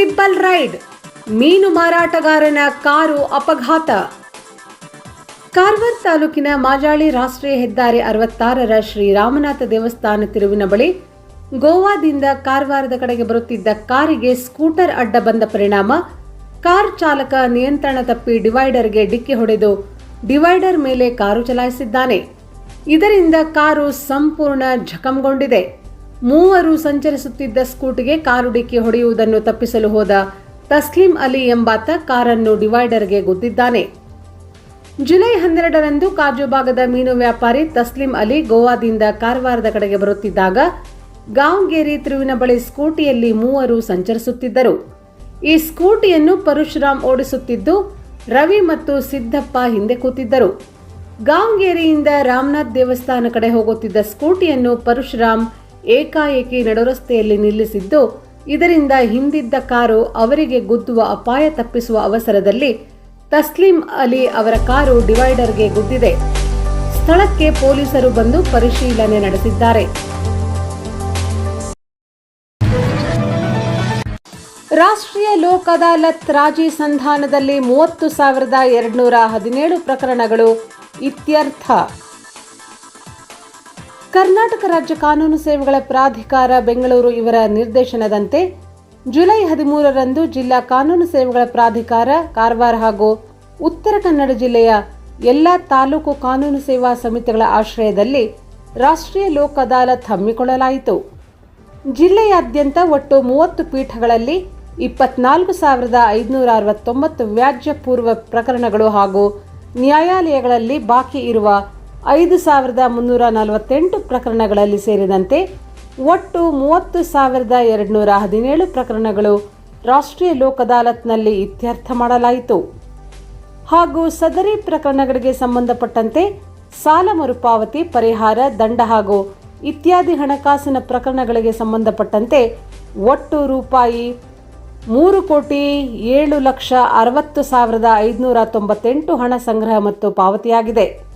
Triple ride. ಮೀನು ಮಾರಾಟಗಾರನ car ಅಪಘಾತ. ಕಾರವಾರ ತಾಲೂಕಿನ ಮಾಜಾಳಿ ರಾಷ್ಟ್ರೀಯ ಹೆದ್ದಾರಿ ಅರವತ್ತಾರರ ಶ್ರೀ ರಾಮನಾಥ ದೇವಸ್ಥಾನ ತಿರುವಿನ ಬಳಿ ಗೋವಾದಿಂದ ಕಾರವಾರದ ಕಡೆಗೆ ಬರುತ್ತಿದ್ದ ಕಾರಿಗೆ ಸ್ಕೂಟರ್ ಅಡ್ಡ ಬಂದ ಪರಿಣಾಮ. ಕಾರ್ ಚಾಲಕ ನಿಯಂತ್ರಣ ತಪ್ಪಿ ಡಿವೈಡರ್ಗೆ ಡಿಕ್ಕಿ ಹೊಡೆದು ಡಿವೈಡರ್ ಮೇಲೆ ಕಾರು ಚಲಾಯಿಸಿದ್ದಾನೆ. ಇದರಿಂದ ಕಾರು ಸಂಪೂರ್ಣ ಜಖಂಗೊಂಡಿದೆ. ಮೂವರು ಸಂಚರಿಸುತ್ತಿದ್ದ ಸ್ಕೂಟಿಗೆ ಕಾರು ಡಿಕ್ಕಿ ಹೊಡೆಯುವುದನ್ನು ತಪ್ಪಿಸಲು ಹೋದ ತಸ್ಲಿಂ ಅಲಿ ಎಂಬಾತ ಕಾರನ್ನು ಡಿವೈಡರ್ಗೆ ಗುದ್ದಿದ್ದಾನೆ. ಜುಲೈ ಹನ್ನೆರಡರಂದು ಕಾಜು ಭಾಗದ ಮೀನು ವ್ಯಾಪಾರಿ ತಸ್ಲಿಂ ಅಲಿ ಗೋವಾದಿಂದ ಕಾರವಾರದ ಕಡೆಗೆ ಬರುತ್ತಿದ್ದಾಗ ಗಾಂವ್ಗೇರಿ ತಿರುವಿನ ಬಳಿ ಸ್ಕೂಟಿಯಲ್ಲಿ ಮೂವರು ಸಂಚರಿಸುತ್ತಿದ್ದರು. ಈ ಸ್ಕೂಟಿಯನ್ನು ಪರಶುರಾಮ್ ಓಡಿಸುತ್ತಿದ್ದು ರವಿ ಮತ್ತು ಸಿದ್ದಪ್ಪ ಹಿಂದೆ ಕೂತಿದ್ದರು. ಗಾಂವ್ಗೇರಿಯಿಂದ ರಾಮನಾಥ್ ದೇವಸ್ಥಾನ ಕಡೆ ಹೋಗುತ್ತಿದ್ದ ಸ್ಕೂಟಿಯನ್ನು ಪರಶುರಾಮ್ ಏಕಾಏಕಿ ನಡುರಸ್ತೆಯಲ್ಲಿ ನಿಲ್ಲಿಸಿದ್ದು, ಇದರಿಂದ ಹಿಂದಿದ್ದ ಕಾರು ಅವರಿಗೆ ಗುದ್ದುವ ಅಪಾಯ ತಪ್ಪಿಸುವ ಅವಸರದಲ್ಲಿ ತಸ್ಲಿಂ ಅಲಿ ಅವರ ಕಾರು ಡಿವೈಡರ್ಗೆ ಗುದ್ದಿದೆ. ಸ್ಥಳಕ್ಕೆ ಪೊಲೀಸರು ಬಂದು ಪರಿಶೀಲನೆ ನಡೆಸಿದ್ದಾರೆ. ರಾಷ್ಟ್ರೀಯ ಲೋಕ ಅದಾಲತ್ ರಾಜಿ ಸಂಧಾನದಲ್ಲಿ ಮೂವತ್ತು ಸಾವಿರದ ಎರಡುನೂರ ಹದಿನೇಳು ಪ್ರಕರಣಗಳು ಇತ್ಯರ್ಥ. ಕರ್ನಾಟಕ ರಾಜ್ಯ ಕಾನೂನು ಸೇವೆಗಳ ಪ್ರಾಧಿಕಾರ ಬೆಂಗಳೂರು ಇವರ ನಿರ್ದೇಶನದಂತೆ ಜುಲೈ ಹದಿಮೂರರಂದು ಜಿಲ್ಲಾ ಕಾನೂನು ಸೇವೆಗಳ ಪ್ರಾಧಿಕಾರ ಕಾರವಾರ ಹಾಗೂ ಉತ್ತರ ಕನ್ನಡ ಜಿಲ್ಲೆಯ ಎಲ್ಲ ತಾಲೂಕು ಕಾನೂನು ಸೇವಾ ಸಮಿತಿಗಳ ಆಶ್ರಯದಲ್ಲಿ ರಾಷ್ಟ್ರೀಯ ಲೋಕ್ ಅದಾಲತ್ ಹಮ್ಮಿಕೊಳ್ಳಲಾಯಿತು. ಜಿಲ್ಲೆಯಾದ್ಯಂತ ಒಟ್ಟು ಮೂವತ್ತು ಪೀಠಗಳಲ್ಲಿ ಇಪ್ಪತ್ನಾಲ್ಕು ಸಾವಿರದ ಐದುನೂರ ಅರವತ್ತೊಂಬತ್ತು ವ್ಯಾಜ್ಯ ಪೂರ್ವ ಪ್ರಕರಣಗಳು ಹಾಗೂ ನ್ಯಾಯಾಲಯಗಳಲ್ಲಿ ಬಾಕಿ ಇರುವ ಐದು ಸಾವಿರದ ಮುನ್ನೂರ ನಲವತ್ತೆಂಟು ಪ್ರಕರಣಗಳಲ್ಲಿ ಸೇರಿದಂತೆ ಒಟ್ಟು ಮೂವತ್ತು ಸಾವಿರದ ಎರಡುನೂರ ಹದಿನೇಳು ಪ್ರಕರಣಗಳು ರಾಷ್ಟ್ರೀಯ ಲೋಕದಾಲತ್ನಲ್ಲಿ ಇತ್ಯರ್ಥ ಮಾಡಲಾಯಿತು. ಹಾಗೂ ಸದರಿ ಪ್ರಕರಣಗಳಿಗೆ ಸಂಬಂಧಪಟ್ಟಂತೆ ಸಾಲ ಮರುಪಾವತಿ, ಪರಿಹಾರ, ದಂಡ ಹಾಗೂ ಇತ್ಯಾದಿ ಹಣಕಾಸಿನ ಪ್ರಕರಣಗಳಿಗೆ ಸಂಬಂಧಪಟ್ಟಂತೆ ಒಟ್ಟು ರೂಪಾಯಿ ಮೂರು ಕೋಟಿ ಏಳು ಲಕ್ಷ ಅರವತ್ತು ಸಾವಿರದ ಐದುನೂರ ತೊಂಬತ್ತೆಂಟು ಹಣ ಸಂಗ್ರಹ ಮತ್ತು ಪಾವತಿಯಾಗಿದೆ.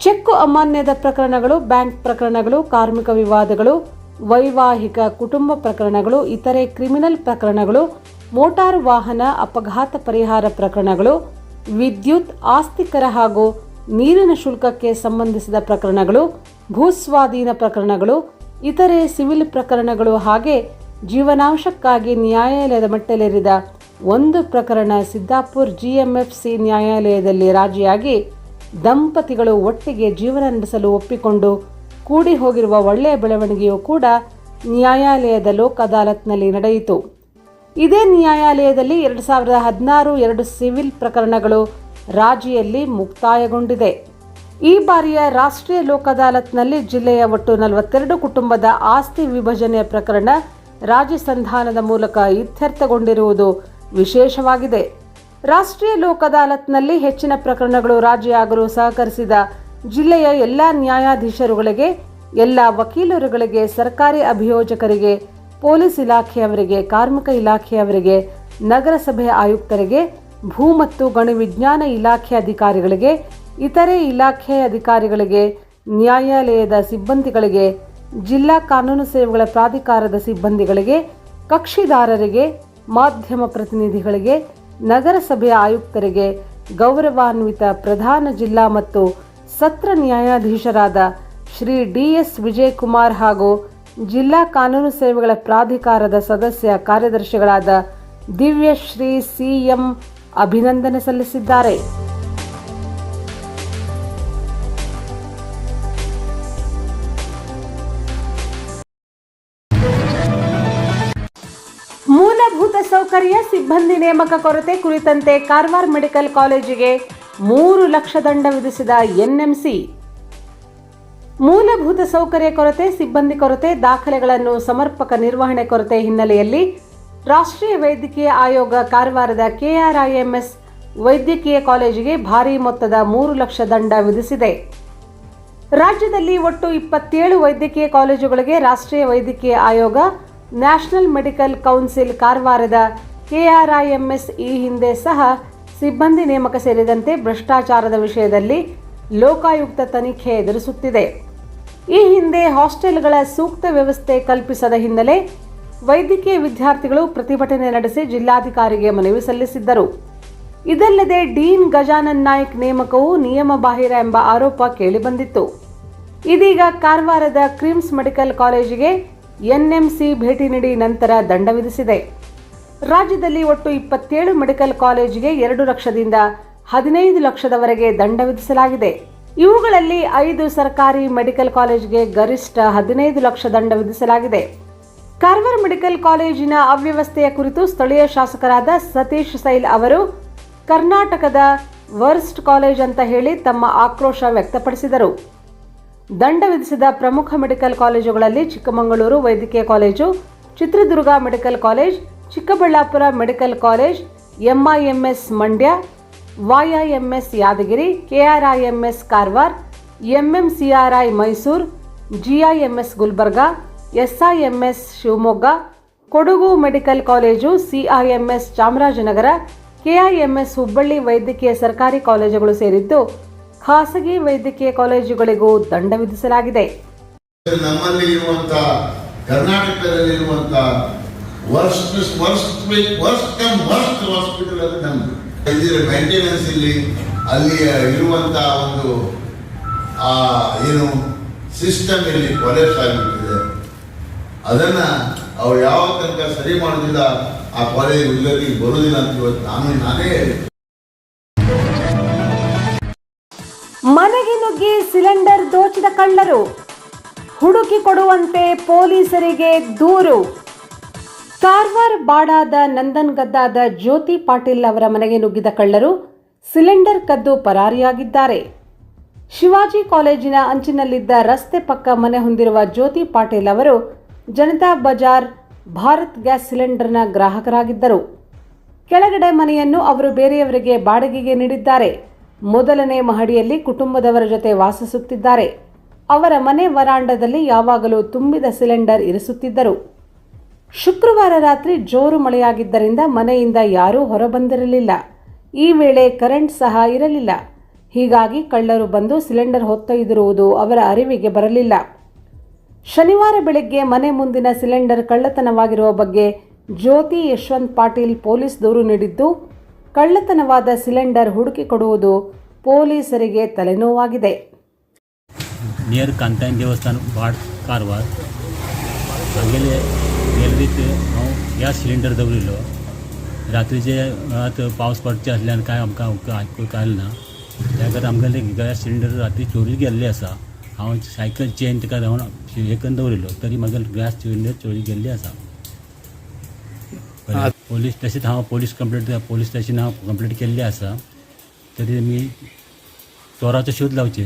ಚೆಕ್ಕು ಅಮಾನ್ಯದ ಪ್ರಕರಣಗಳು, ಬ್ಯಾಂಕ್ ಪ್ರಕರಣಗಳು, ಕಾರ್ಮಿಕ ವಿವಾದಗಳು, ವೈವಾಹಿಕ ಕುಟುಂಬ ಪ್ರಕರಣಗಳು, ಇತರೆ ಕ್ರಿಮಿನಲ್ ಪ್ರಕರಣಗಳು, ಮೋಟಾರು ವಾಹನ ಅಪಘಾತ ಪರಿಹಾರ ಪ್ರಕರಣಗಳು, ವಿದ್ಯುತ್ ಆಸ್ತಿಕರ ಹಾಗೂ ನೀರಿನ ಶುಲ್ಕಕ್ಕೆ ಸಂಬಂಧಿಸಿದ ಪ್ರಕರಣಗಳು, ಭೂಸ್ವಾಧೀನ ಪ್ರಕರಣಗಳು, ಇತರೆ ಸಿವಿಲ್ ಪ್ರಕರಣಗಳು ಹಾಗೆ ಜೀವನಾಂಶಕ್ಕಾಗಿ ನ್ಯಾಯಾಲಯದ ಮಟ್ಟಲೇರಿದ ಒಂದು ಪ್ರಕರಣ ಸಿದ್ದಾಪುರ್ ಜಿಎಂಎಫ್ಸಿ ನ್ಯಾಯಾಲಯದಲ್ಲಿ ರಾಜಿಯಾಗಿ ದಂಪತಿಗಳು ಒಟ್ಟಿಗೆ ಜೀವನ ನಡೆಸಲು ಒಪ್ಪಿಕೊಂಡು ಕೂಡಿ ಹೋಗಿರುವ ಒಳ್ಳೆಯ ಬೆಳವಣಿಗೆಯೂ ಕೂಡ ನ್ಯಾಯಾಲಯದ ಲೋಕ್ ಅದಾಲತ್ನಲ್ಲಿ ನಡೆಯಿತು. ಇದೇ ನ್ಯಾಯಾಲಯದಲ್ಲಿ ಎರಡು ಸಾವಿರದ ಹದಿನಾರು ಎರಡು ಸಿವಿಲ್ ಪ್ರಕರಣಗಳು ರಾಜಿಯಲ್ಲಿ ಮುಕ್ತಾಯಗೊಂಡಿದೆ. ಈ ಬಾರಿಯ ರಾಷ್ಟ್ರೀಯ ಲೋಕ್ ಅದಾಲತ್ನಲ್ಲಿ ಜಿಲ್ಲೆಯ ಒಟ್ಟು ನಲವತ್ತೆರಡು ಕುಟುಂಬದ ಆಸ್ತಿ ವಿಭಜನೆಯ ಪ್ರಕರಣ ರಾಜಿ ಸಂಧಾನದ ಮೂಲಕ ಇತ್ಯರ್ಥಗೊಂಡಿರುವುದು ವಿಶೇಷವಾಗಿದೆ. ರಾಷ್ಟ್ರೀಯ ಲೋಕ್ ಅದಾಲತ್ನಲ್ಲಿ ಹೆಚ್ಚಿನ ಪ್ರಕರಣಗಳು ರಾಜಿಯಾಗಲು ಸಹಕರಿಸಿದ ಜಿಲ್ಲೆಯ ಎಲ್ಲ ನ್ಯಾಯಾಧೀಶರುಗಳಿಗೆ, ಎಲ್ಲ ವಕೀಲರುಗಳಿಗೆ, ಸರ್ಕಾರಿ ಅಭಿಯೋಜಕರಿಗೆ, ಪೊಲೀಸ್ ಇಲಾಖೆಯವರಿಗೆ, ಕಾರ್ಮಿಕ ಇಲಾಖೆಯವರಿಗೆ, ನಗರಸಭೆ ಆಯುಕ್ತರಿಗೆ, ಭೂ ಮತ್ತು ಗಣಿ ವಿಜ್ಞಾನ ಇಲಾಖೆ ಅಧಿಕಾರಿಗಳಿಗೆ, ಇತರೆ ಇಲಾಖೆ ಅಧಿಕಾರಿಗಳಿಗೆ, ನ್ಯಾಯಾಲಯದ ಸಿಬ್ಬಂದಿಗಳಿಗೆ, ಜಿಲ್ಲಾ ಕಾನೂನು ಸೇವೆಗಳ ಪ್ರಾಧಿಕಾರದ ಸಿಬ್ಬಂದಿಗಳಿಗೆ, ಕಕ್ಷಿದಾರರಿಗೆ, ಮಾಧ್ಯಮ ಪ್ರತಿನಿಧಿಗಳಿಗೆ ನಗರಸಭೆಯ ಆಯುಕ್ತರಿಗೆ ಗೌರವಾನ್ವಿತ ಪ್ರಧಾನ ಜಿಲ್ಲಾ ಮತ್ತು ಸತ್ರ ನ್ಯಾಯಾಧೀಶರಾದ ಶ್ರೀ ಡಿ ಎಸ್ ವಿಜಯಕುಮಾರ್ ಹಾಗೂ ಜಿಲ್ಲಾ ಕಾನೂನು ಸೇವೆಗಳ ಪ್ರಾಧಿಕಾರದ ಸದಸ್ಯ ಕಾರ್ಯದರ್ಶಿಗಳಾದ ದಿವ್ಯಶ್ರೀ ಸಿಎಂ ಅಭಿನಂದನೆ ಸಲ್ಲಿಸಿದ್ದಾರೆ. ಮೂಲಭೂತ ಸೌಕರ್ಯ, ಸಿಬ್ಬಂದಿ ನೇಮಕ ಕೊರತೆ ಕುರಿತಂತೆ ಕಾರವಾರ ಮೆಡಿಕಲ್ ಕಾಲೇಜಿಗೆ ಮೂರು ಲಕ್ಷ ದಂಡ ವಿಧಿಸಿದ ಎನ್ಎಂಸಿ. ಮೂಲಭೂತ ಸೌಕರ್ಯ ಕೊರತೆ, ಸಿಬ್ಬಂದಿ ಕೊರತೆ, ದಾಖಲೆಗಳನ್ನು ಸಮರ್ಪಕ ನಿರ್ವಹಣೆ ಕೊರತೆ ಹಿನ್ನೆಲೆಯಲ್ಲಿ ರಾಷ್ಟ್ರೀಯ ವೈದ್ಯಕೀಯ ಆಯೋಗ ಕಾರವಾರದ ಕೆಆರ್ಐಎಂಎಸ್ ವೈದ್ಯಕೀಯ ಕಾಲೇಜಿಗೆ ಭಾರೀ ಮೊತ್ತದ ಮೂರು ಲಕ್ಷ ದಂಡ ವಿಧಿಸಿದೆ. ರಾಜ್ಯದಲ್ಲಿ ಒಟ್ಟು ಇಪ್ಪತ್ತೇಳು ವೈದ್ಯಕೀಯ ಕಾಲೇಜುಗಳಿಗೆ ರಾಷ್ಟ್ರೀಯ ವೈದ್ಯಕೀಯ ಆಯೋಗ ನ್ಯಾಷನಲ್ ಮೆಡಿಕಲ್ ಕೌನ್ಸಿಲ್ ಕಾರವಾರದ ಕೆಆರ್ಐಎಂಎಸ್ ಈ ಹಿಂದೆ ಸಹ ಸಿಬ್ಬಂದಿ ನೇಮಕ ಸೇರಿದಂತೆ ಭ್ರಷ್ಟಾಚಾರದ ವಿಷಯದಲ್ಲಿ ಲೋಕಾಯುಕ್ತ ತನಿಖೆ ಎದುರಿಸುತ್ತಿದೆ. ಈ ಹಿಂದೆ ಹಾಸ್ಟೆಲ್ಗಳ ಸೂಕ್ತ ವ್ಯವಸ್ಥೆ ಕಲ್ಪಿಸದ ಹಿನ್ನೆಲೆ ವೈದ್ಯಕೀಯ ವಿದ್ಯಾರ್ಥಿಗಳು ಪ್ರತಿಭಟನೆ ನಡೆಸಿ ಜಿಲ್ಲಾಧಿಕಾರಿಗೆ ಮನವಿ ಸಲ್ಲಿಸಿದ್ದರು. ಇದಲ್ಲದೆ ಡೀನ್ ಗಜಾನನ್ ನಾಯ್ಕ್ ನೇಮಕವು ನಿಯಮ ಬಾಹಿರ ಎಂಬ ಆರೋಪ ಕೇಳಿಬಂದಿತ್ತು. ಇದೀಗ ಕಾರವಾರದ ಕ್ರಿಮ್ಸ್ ಮೆಡಿಕಲ್ ಕಾಲೇಜಿಗೆ ಎನ್ಎಂಸಿ ಭೇಟಿ ನೀಡಿ ನಂತರ ದಂಡ ವಿಧಿಸಿದೆ. ರಾಜ್ಯದಲ್ಲಿ ಒಟ್ಟು ಇಪ್ಪತ್ತೇಳು ಮೆಡಿಕಲ್ ಕಾಲೇಜಿಗೆ ಎರಡು ಲಕ್ಷದಿಂದ ಹದಿನೈದು ಲಕ್ಷದವರೆಗೆ ದಂಡ ವಿಧಿಸಲಾಗಿದೆ. ಇವುಗಳಲ್ಲಿ ಐದು ಸರ್ಕಾರಿ ಮೆಡಿಕಲ್ ಕಾಲೇಜಿಗೆ ಗರಿಷ್ಠ ಹದಿನೈದು ಲಕ್ಷ ದಂಡ ವಿಧಿಸಲಾಗಿದೆ. ಕಾರ್ವಾರ್ ಮೆಡಿಕಲ್ ಕಾಲೇಜಿನ ಅವ್ಯವಸ್ಥೆಯ ಕುರಿತು ಸ್ಥಳೀಯ ಶಾಸಕರಾದ ಸತೀಶ್ ಸೈಲ್ ಅವರು, ಕರ್ನಾಟಕದ ವರ್ಸ್ಟ್ ಕಾಲೇಜ್ ಅಂತ ಹೇಳಿ ತಮ್ಮ ಆಕ್ರೋಶ ವ್ಯಕ್ತಪಡಿಸಿದರು. ದಂಡ ವಿಧಿಸಿದ ಪ್ರಮುಖ ಮೆಡಿಕಲ್ ಕಾಲೇಜುಗಳಲ್ಲಿ ಚಿಕ್ಕಮಗಳೂರು ವೈದ್ಯಕೀಯ college, Chitradurga medical college, Chikkaballapur medical college, MIMS Mandya YIMS Yadagiri, KRIMS Karwar, MMCRI Mysuru, GIMS Gulbarga, SIMS Shivamogga, Kodagu medical college, CIMS Chamarajanagar, KIMS Hubballi ವೈದ್ಯಕೀಯ ಸರ್ಕಾರಿ ಕಾಲೇಜುಗಳು ಸೇರಿದ್ದು ಖಾಸಗಿ ವೈದ್ಯಕೀಯ ಕಾಲೇಜುಗಳಿಗೂ ದಂಡ ವಿಧಿಸಲಾಗಿದೆ. ನಮ್ಮಲ್ಲಿ ಇರುವಂತ, ಕರ್ನಾಟಕದಲ್ಲಿ ಇರುವಂತ worst worst worst worst hospital ಅದು ನಮ್ದು. ಇದರ ಮೇಂಟೆನೆನ್ಸ್ ಇಲ್ಲಿ, ಅಲ್ಲಿ ಇರುವಂತ ಒಂದು, ಆ, ಏನು ಸಿಸ್ಟಮ್ ಇಲ್ಲಿ ಕೊಲೆಪ್ಸ್ ಆಗಿಬಿಟ್ಟಿದೆ. ಅದನ್ನ ಅವ್ರು ಯಾವ ತನಕ ಸರಿ ಮಾಡೋದಿಲ್ಲ, ಆ ಕಾಲೇಜ್ ಉದ್ಯೋಗಿಗೆ ಬರುವುದಿಲ್ಲ ಅಂತ ಇವತ್ತು ನಾನು, ನಾನೇ ಮನೆಗೆ ನುಗ್ಗಿ ಸಿಲಿಂಡರ್ ದೋಚಿದ ಕಳ್ಳರು. ಹುಡುಕಿ ಕೊಡುವಂತೆ ಪೊಲೀಸರಿಗೆ ದೂರು. ಕಾರ್ವಾರ್ ಬಾಡಾದ ನಂದನ್ಗದ್ದಾದ ಜ್ಯೋತಿ ಪಾಟೀಲ್ ಅವರ ಮನೆಗೆ ನುಗ್ಗಿದ ಕಳ್ಳರು ಸಿಲಿಂಡರ್ ಕದ್ದು ಪರಾರಿಯಾಗಿದ್ದಾರೆ. ಶಿವಾಜಿ ಕಾಲೇಜಿನ ಅಂಚಿನಲ್ಲಿದ್ದ ರಸ್ತೆ ಪಕ್ಕ ಮನೆ ಹೊಂದಿರುವ ಜ್ಯೋತಿ ಪಾಟೀಲ್ ಅವರು ಜನತಾ ಬಜಾರ್ ಭಾರತ್ ಗ್ಯಾಸ್ ಸಿಲಿಂಡರ್ನ ಗ್ರಾಹಕರಾಗಿದ್ದರು. ಕೆಳಗಡೆ ಮನೆಯನ್ನು ಅವರು ಬೇರೆಯವರಿಗೆ ಬಾಡಿಗೆಗೆ ನೀಡಿದ್ದಾರೆ. ಮೊದಲನೇ ಮಹಡಿಯಲ್ಲಿ ಕುಟುಂಬದವರ ಜೊತೆ ವಾಸಿಸುತ್ತಿದ್ದಾರೆ. ಅವರ ಮನೆ ವರಾಂಡದಲ್ಲಿ ಯಾವಾಗಲೂ ತುಂಬಿದ ಸಿಲಿಂಡರ್ ಇರಿಸುತ್ತಿದ್ದರು. ಶುಕ್ರವಾರ ರಾತ್ರಿ ಜೋರು ಮಳೆಯಾಗಿದ್ದರಿಂದ ಮನೆಯಿಂದ ಯಾರೂ ಹೊರಬಂದಿರಲಿಲ್ಲ. ಈ ವೇಳೆ ಕರೆಂಟ್ ಸಹ ಇರಲಿಲ್ಲ. ಹೀಗಾಗಿ ಕಳ್ಳರು ಬಂದು ಸಿಲಿಂಡರ್ ಹೊತ್ತೊಯ್ದಿರುವುದು ಅವರ ಅರಿವಿಗೆ ಬರಲಿಲ್ಲ. ಶನಿವಾರ ಬೆಳಗ್ಗೆ ಮನೆ ಮುಂದಿನ ಸಿಲಿಂಡರ್ ಕಳ್ಳತನವಾಗಿರುವ ಬಗ್ಗೆ ಜ್ಯೋತಿ ಯಶವಂತ್ ಪಾಟೀಲ್ ಪೊಲೀಸ್ ದೂರು ನೀಡಿದ್ದು ಕಳ್ಳತನವಾದ ಸಿಲಿಂಡರ್ ಹುಡುಕಿ ಕೊಡುವುದು ಪೊಲೀಸರಿಗೆ ತಲೆನೋವಾಗಿದೆ नियर कांतायन देवस्थान वाड कारवार सांगेले रेल्वेत हांव गॅस सिलिंडर दवरिल्लो रात्रीचे वेळात पावस पडचे आसल्यान कांय आमकां आयकूंक आयलें ना त्या खातीर आमगेले गॅस सिलिंडर रात्री चोरी गेल्ले आसा हांव सायकल चेन ताका रावन हे करून दवरिल्लो तरी म्हागे गॅस सिलिंडर चोरी गेल्ली आसा पोलीस तशेंच हांव पोलीस कंप्लेंट पोलीस स्टेशन हांव कंप्लेंट केल्ली आसा तरी आमी चोराचो शोध लावचे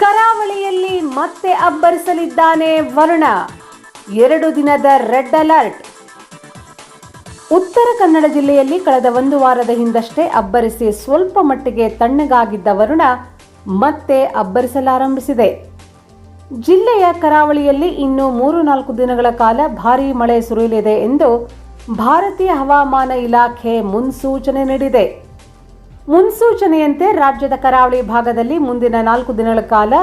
ಕರಾವಳಿಯಲ್ಲಿ ಮತ್ತೆ ಅಬ್ಬರಿಸಲಿದ್ದಾನೆ ವರುಣ ಎರಡು ದಿನದ ರೆಡ್ ಅಲರ್ಟ್ ಉತ್ತರ ಕನ್ನಡ ಜಿಲ್ಲೆಯಲ್ಲಿ ಕಳೆದ ಒಂದು ವಾರದ ಹಿಂದಷ್ಟೇ ಅಬ್ಬರಿಸಿ ಸ್ವಲ್ಪ ಮಟ್ಟಿಗೆ ತಣ್ಣಗಾಗಿದ್ದ ವರುಣ ಮತ್ತೆ ಅಬ್ಬರಿಸಲಾರಂಭಿಸಿದೆ. ಜಿಲ್ಲೆಯ ಕರಾವಳಿಯಲ್ಲಿ ಇನ್ನು ಮೂರು ನಾಲ್ಕು ದಿನಗಳ ಕಾಲ ಭಾರೀ ಮಳೆ ಸುರಿಯಲಿದೆ ಎಂದು ಭಾರತೀಯ ಹವಾಮಾನ ಇಲಾಖೆ ಮುನ್ಸೂಚನೆ ನೀಡಿದೆ. ಮುನ್ಸೂಚನೆಯಂತೆ ರಾಜ್ಯದ ಕರಾವಳಿ ಭಾಗದಲ್ಲಿ ಮುಂದಿನ ನಾಲ್ಕು ದಿನಗಳ ಕಾಲ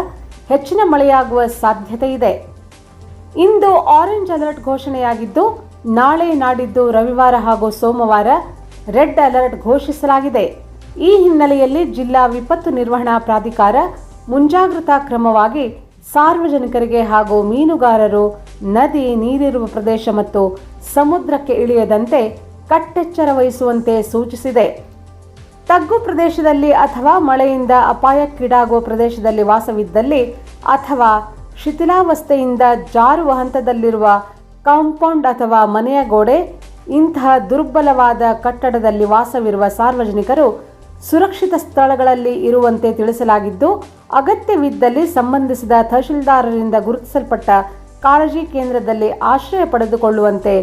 ಹೆಚ್ಚಿನ ಮಳೆಯಾಗುವ ಸಾಧ್ಯತೆ ಇದೆ. ಇಂದು ಆರೆಂಜ್ ಅಲರ್ಟ್ ಘೋಷಣೆಯಾಗಿದ್ದು ನಾಳೆ ನಾಡಿದ್ದು ರವಿವಾರ ಹಾಗೂ ಸೋಮವಾರ ರೆಡ್ ಅಲರ್ಟ್ ಘೋಷಿಸಲಾಗಿದೆ. ಈ ಹಿನ್ನೆಲೆಯಲ್ಲಿ ಜಿಲ್ಲಾ ವಿಪತ್ತು ನಿರ್ವಹಣಾ ಪ್ರಾಧಿಕಾರ ಮುಂಜಾಗ್ರತಾ ಕ್ರಮವಾಗಿ ಸಾರ್ವಜನಿಕರಿಗೆ ಹಾಗೂ ಮೀನುಗಾರರು, ನದಿ ನೀರಿರುವ ಪ್ರದೇಶ ಮತ್ತು ಸಮುದ್ರಕ್ಕೆ ಇಳಿಯದಂತೆ ಕಟ್ಟೆಚ್ಚರ ವಹಿಸುವಂತೆ ಸೂಚಿಸಿದೆ. ತಗ್ಗು ಪ್ರದೇಶದಲ್ಲಿ ಅಥವಾ ಮಳೆಯಿಂದ ಅಪಾಯಕ್ಕೀಡಾಗುವ ಪ್ರದೇಶದಲ್ಲಿ ವಾಸವಿದ್ದಲ್ಲಿ ಅಥವಾ ಶಿಥಿಲಾವಸ್ಥೆಯಿಂದ ಜಾರುವ ಹಂತದಲ್ಲಿರುವ ಕಾಂಪೌಂಡ್ ಅಥವಾ ಮನೆಯ ಗೋಡೆ, ಇಂತಹ ದುರ್ಬಲವಾದ ಕಟ್ಟಡದಲ್ಲಿ ವಾಸವಿರುವ ಸಾರ್ವಜನಿಕರು ಸುರಕ್ಷಿತ ಸ್ಥಳಗಳಲ್ಲಿ ಇರುವಂತೆ ತಿಳಿಸಲಾಗಿದ್ದು, ಅಗತ್ಯವಿದ್ದಲ್ಲಿ ಸಂಬಂಧಿಸಿದ ತಹಶೀಲ್ದಾರರಿಂದ ಗುರುತಿಸಲ್ಪಟ್ಟ ಕಾಳಜಿ ಕೇಂದ್ರದಲ್ಲಿ ಆಶ್ರಯ ಪಡೆದುಕೊಳ್ಳುವಂತೆ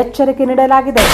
ಎಚ್ಚರಿಕೆ ನೀಡಲಾಗಿದೆ.